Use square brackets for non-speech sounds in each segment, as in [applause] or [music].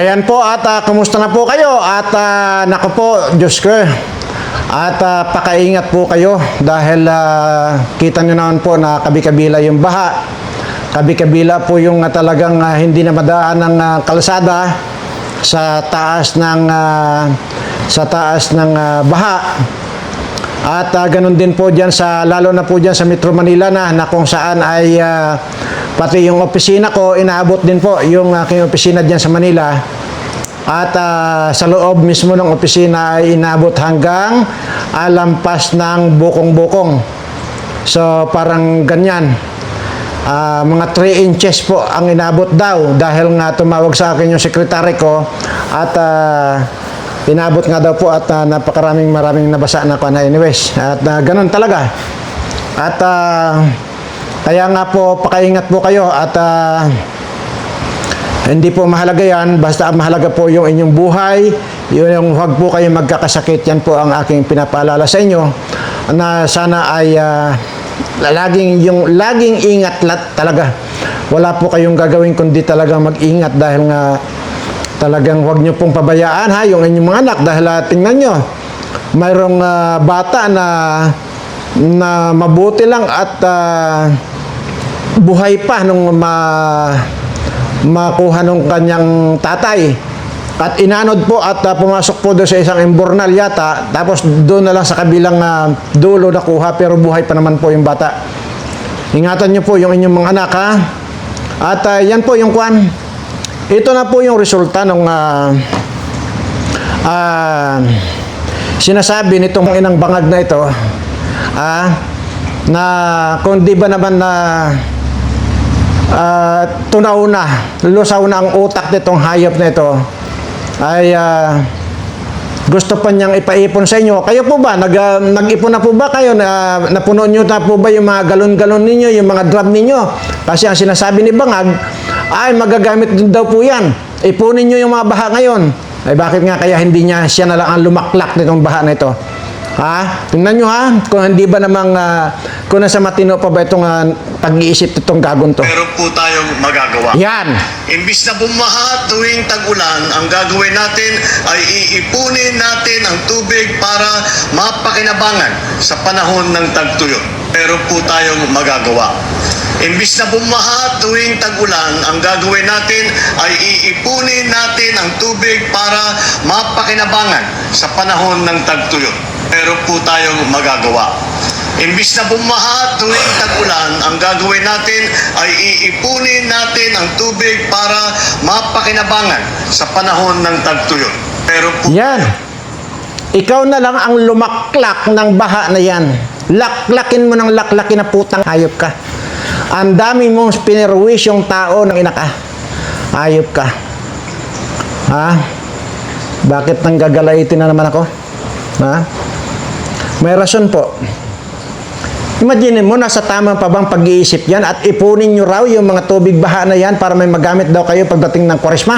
Ayan po at ah, kumusta na po kayo? At uh, nako po Diyos ko. At ah, pakaingat po kayo dahil ah, kita nyo naman po na kabi-kabila yung baha. Kabi-kabila po yung ah, talagang ah, hindi na madaan ng ah, kalsada sa taas ng ah, sa taas ng ah, baha. At ah, ganun din po diyan sa lalo na po diyan sa Metro Manila na na kung saan ay ah, pati yung opisina ko inaabot din po yung aking opisina diyan sa Manila. At ah, sa loob mismo ng opisina ay inaabot hanggang alampas ng bukong-bukong. So parang ganyan. Ah, mga 3 inches po ang inabot daw dahil nga tumawag sa akin yung sekretary ko at ah, inabot nga daw po at ah, napakaraming maraming nabasa na ko na anyways. At ah, ganun talaga. At ah, kaya nga po pakaingat po kayo at ah, hindi po mahalaga yan, basta mahalaga po yung inyong buhay, yun yung huwag po kayo magkakasakit, yan po ang aking pinapaalala sa inyo, na sana ay ah, laging, yung, laging ingat lat, talaga. Wala po kayong gagawin kundi talaga mag-ingat dahil nga talagang huwag nyo pong pabayaan ha, yung inyong mga anak. Dahil ah, tingnan nyo, mayroong ah, bata na na mabuti lang at ah, buhay pa nung ma makuha nung kanyang tatay. At inanod po at ah, pumasok po doon sa isang imbornal yata. Tapos doon na lang sa kabilang ah, dulo nakuha pero buhay pa naman po yung bata. Ingatan niyo po yung inyong mga anak ha. At ah, yan po yung kwan. Ito na po yung resulta ng ah, ah, sinasabi nitong inang bangag na ito ah, na kung di ba naman na ah, tunaw na, lusaw na ang utak nitong hayop na ito, ay ah, gusto pa niyang ipaipon sa inyo. Kayo po ba, nag, ah, nag-ipon na po ba kayo? Na, napuno niyo na po ba yung mga galon-galon ninyo, yung mga drum ninyo? Kasi ang sinasabi ni Bangag, ay magagamit din daw po yan. Ipunin niyo yung mga baha ngayon. Ay bakit nga kaya hindi niya siya na lang ang lumaklak nitong baha na ito? Ha? Tingnan nyo ha, kung hindi ba namang, ah, kung nasa matino pa ba itong ah, pag-iisip itong gagong to. Meron po tayong magagawa. Yan. Imbis na bumaha tuwing tag-ulan, ang gagawin natin ay iipunin natin ang tubig para mapakinabangan sa panahon ng tagtuyot. Meron po tayong magagawa. Imbis na bumaha tuwing tag-ulan, ang gagawin natin ay iipunin natin ang tubig para mapakinabangan sa panahon ng tagtuyot. Meron po tayong magagawa. Imbis na bumaha tuwing tag-ulan, ang gagawin natin ay iipunin natin ang tubig para mapakinabangan sa panahon ng tagtuyot. Pero po Yan. Ikaw na lang ang lumaklak ng baha na yan. Laklakin mo ng laklakin na putang hayop ka. Ang dami mong pinirwisyong tao ng ina ka. Hayop ka. Ha? Bakit nang gagalaitin na naman ako? Ha? May rason po. Imagine mo, nasa tamang pa bang pag-iisip yan at ipunin nyo raw yung mga tubig baha na yan para may magamit daw kayo pagdating ng kwaresma?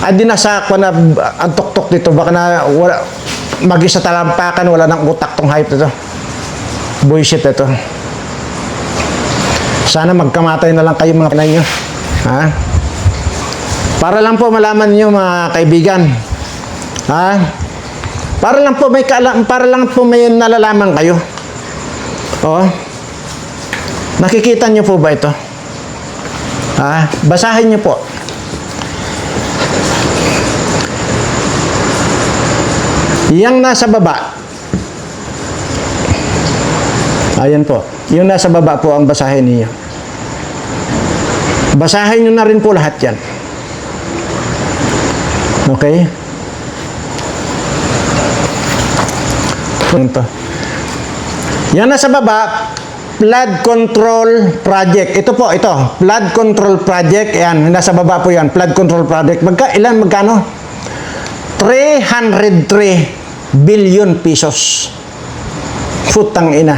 Ay di nasa ko na ang tuktok dito baka na wala magi sa talampakan wala nang utak tong hype nito. Bullshit ito. Sana magkamatay na lang kayo mga kanay nyo. Ha? Para lang po malaman niyo mga kaibigan. Ha? Para lang po may kaala, para lang po may nalalaman kayo. Oh. Nakikita niyo po ba ito? Ha? Basahin niyo po. Yang nasa baba. Ayan po. Yung nasa baba po ang basahin niyo. Basahin niyo na rin po lahat yan. Okay? Ito. Yan nasa baba, flood control project. Ito po, ito. Flood control project. Yan, nasa baba po yan. Flood control project. Magka, ilan, magkano? 303 billion pesos. Futang ina.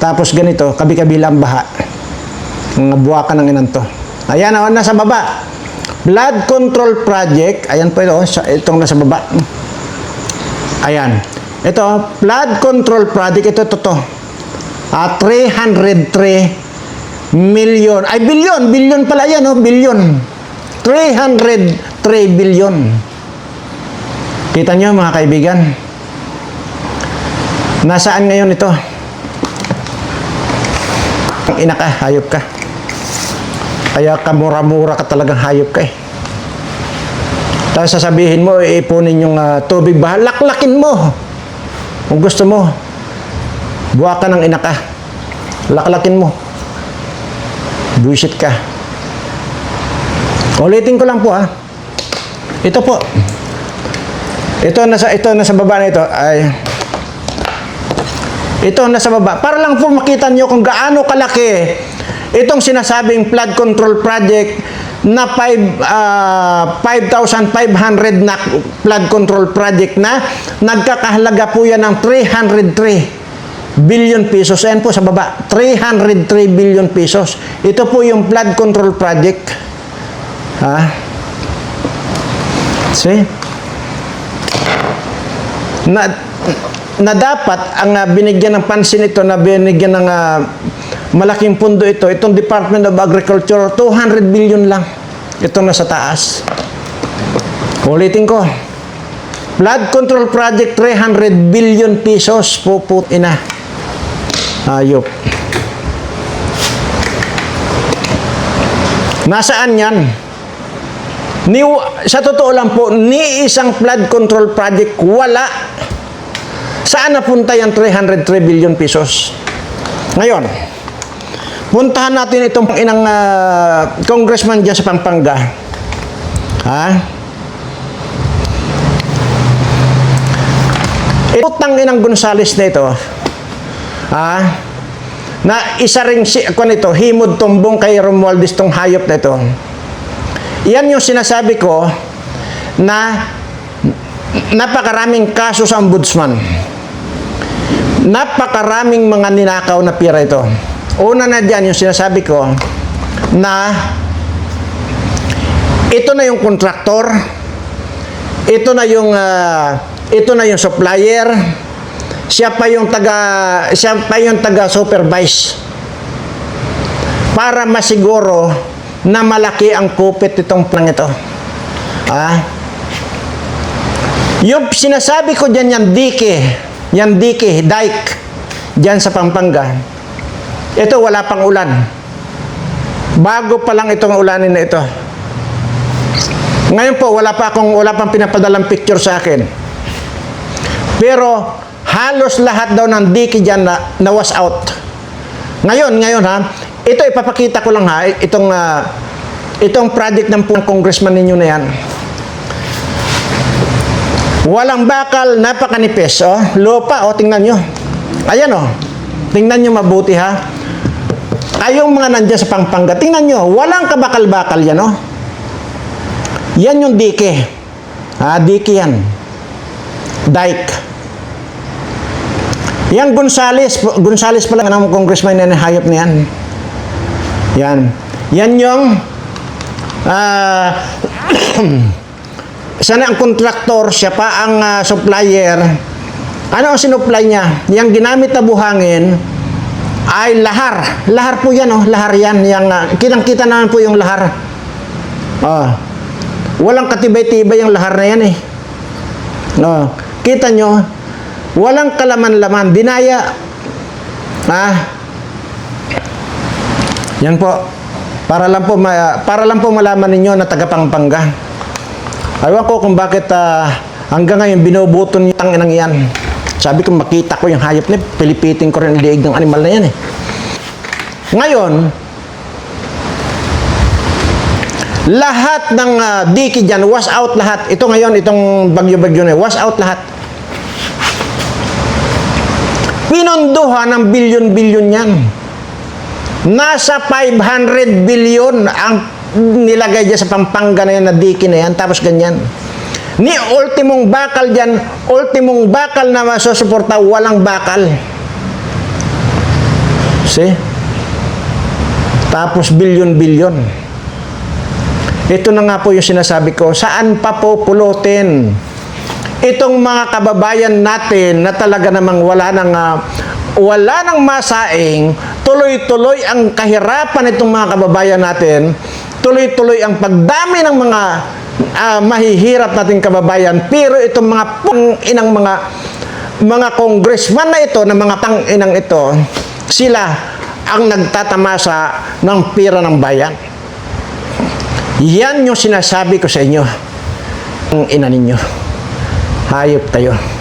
Tapos ganito, kabi-kabilang baha. Mga buwakan ng inan to. Ayan, oh, nasa baba. Flood control project. Ayan po ito, oh, sa- itong nasa baba. Ayan. Ito, flood control project. Ito, ito, ito. Ah, 303 million. Ay, billion. Billion pala yan, oh. Billion. 303 billion. Kita nyo mga kaibigan? Nasaan ngayon ito? Ang ina ka, hayop ka. Kaya kamura-mura ka talagang hayop ka eh. Tapos sasabihin mo, iipunin yung ah, tubig ba? Laklakin mo. Kung gusto mo, buwa ka ng ina ka. Laklakin mo. Buisit ka. Ulitin ko lang po ha. Ito po. Ito nasa ito nasa baba na ito ay ito nasa baba. Para lang po makita nyo kung gaano kalaki itong sinasabing flood control project na 5 ah, 5,500 na flood control project na nagkakahalaga po yan ng 303 billion pesos. Ayan po sa baba. 303 billion pesos. Ito po yung flood control project. Ha? See? Na, na dapat ang ah, binigyan ng pansin ito na binigyan ng ah, malaking pundo ito, itong Department of Agriculture, 200 billion lang. Ito na sa taas. Ulitin ko. Flood control project, 300 billion pesos. Puput ina. Ayop. Nasaan yan? Ni, sa totoo lang po, ni isang flood control project, wala. Saan napunta yung 303 billion pesos? Ngayon, puntahan natin itong inang ah, congressman dyan sa Pampanga. Ha? Itang inang Gonzales na ito, ha? Na isa ring si, ako nito, himod tumbong kay Romualdez tong hayop na ito. Yan yung sinasabi ko na napakaraming kaso sa ombudsman. Napakaraming mga ninakaw na pira ito. Una na dyan yung sinasabi ko na ito na yung kontraktor, ito na yung ah, ito na yung supplier, siya pa yung taga siya pa yung taga supervise para masiguro na malaki ang kupit itong plang ito. Ah? Yung sinasabi ko dyan yan dike, yan dike, dike, dyan sa Pampanga. Ito wala pang ulan. Bago pa lang itong ulanin na ito. Ngayon po, wala pa akong, wala pang pinapadalang picture sa akin. Pero, halos lahat daw ng dike dyan na, na was out. Ngayon, ngayon ha, ito ipapakita ko lang ha, itong ah, itong project ng pong congressman ninyo na yan. Walang bakal, napakanipis, oh. Lupa, oh, tingnan nyo. Ayan, oh. Tingnan nyo mabuti, ha. Kayong mga nandyan sa Pampanga, tingnan nyo, walang kabakal-bakal yan, oh. Yan yung dike. Ah, dike yan. Dike. Yang Gonzales, Gonzales pala ang congressman na hayop na yan. Yan. Yan yung ah [clears throat] sana ang kontraktor, siya pa ang ah, supplier. Ano ang sinupply niya? Yang ginamit na buhangin ay lahar. Lahar po yan, oh. Lahar yan. Yang, ah, kitang-kita naman po yung lahar. Oh. Walang katibay-tibay yung lahar na yan eh. No. Kita nyo, walang kalaman-laman. Dinaya. Ah. Yan po. Para lang po ma- para lang po malaman ninyo na taga Pampanga. Ayaw ko kung bakit ah, hanggang ngayon binubuto niyo tang inang yan. Sabi ko makita ko yung hayop niya, pilipitin ko rin liig ng animal na yan eh. Ngayon, lahat ng uh, diki dyan, wash out lahat. Ito ngayon, itong bagyo-bagyo na, wash out lahat. Pinondohan ng bilyon-bilyon yan. Nasa 500 billion ang nilagay dyan sa Pampanga na yan, na diki na yan, tapos ganyan. Ni ultimong bakal dyan, ultimong bakal na masusuporta, walang bakal. See? Tapos bilyon-bilyon. Ito na nga po yung sinasabi ko, saan pa po pulutin? Itong mga kababayan natin na talaga namang wala nang ah, wala nang masaing, tuloy-tuloy ang kahirapan itong mga kababayan natin, tuloy-tuloy ang pagdami ng mga ah, mahihirap nating kababayan. Pero itong mga pang inang mga mga congressman na ito, na mga tang inang ito, sila ang nagtatamasa ng pira ng bayan. Yan yung sinasabi ko sa inyo. Ang ina ninyo. Hayop kayo.